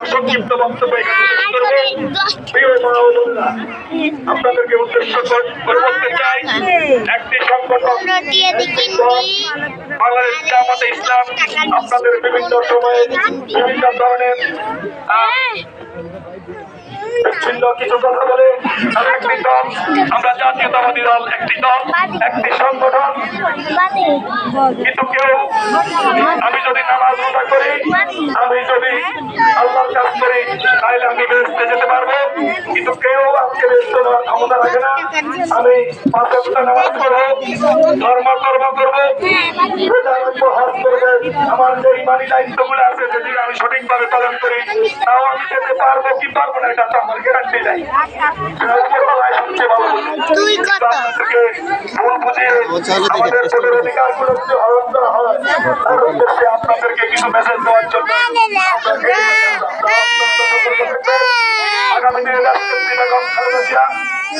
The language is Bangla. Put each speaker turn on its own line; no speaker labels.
সংক্ষিপ্ত বক্তব্য আপনাদেরকে উদ্দেশ্য করে করে বলতে চাই, একটি সংগঠন বাংলাদেশ জামাতে ইসলাম। আপনাদের বিভিন্ন সময়ে বিভিন্ন ধরনের বিচ্ছিন্ন কিছু কথা বলে একটি দল। আমরা জাতীয়তাবাদী দল, একটি দল, একটি সংগঠন। কিন্তু কেউ, আমি যদি নামাজ করি, আমি যদি আল্লাহর কাজ করি তাহলে আমি বেরোতে যেতে পারব কিন্তু কেউ আজকে বেরোতে না ক্ষমতা রাখে না আমি পাঁচ সপ্তাহ নামাজ করব ধর্ম কর্ম করব। রোজা রাখব করব আমার যে ইমানি দায়িত্বগুলো আছে যদি আমি সঠিকভাবে পালন করি তাও আমি যেতে পারব কি পারব না এটা তো আমার গ্যারান্টি নাই। সবচেয়ে ভালো ভুল আমাদের ভোটের অধিকারগুলো যদি হরণ করা হয় তার উদ্দেশ্যে আপনাদেরকে কিছু মেসেজ দেওয়ার জন্য Francia.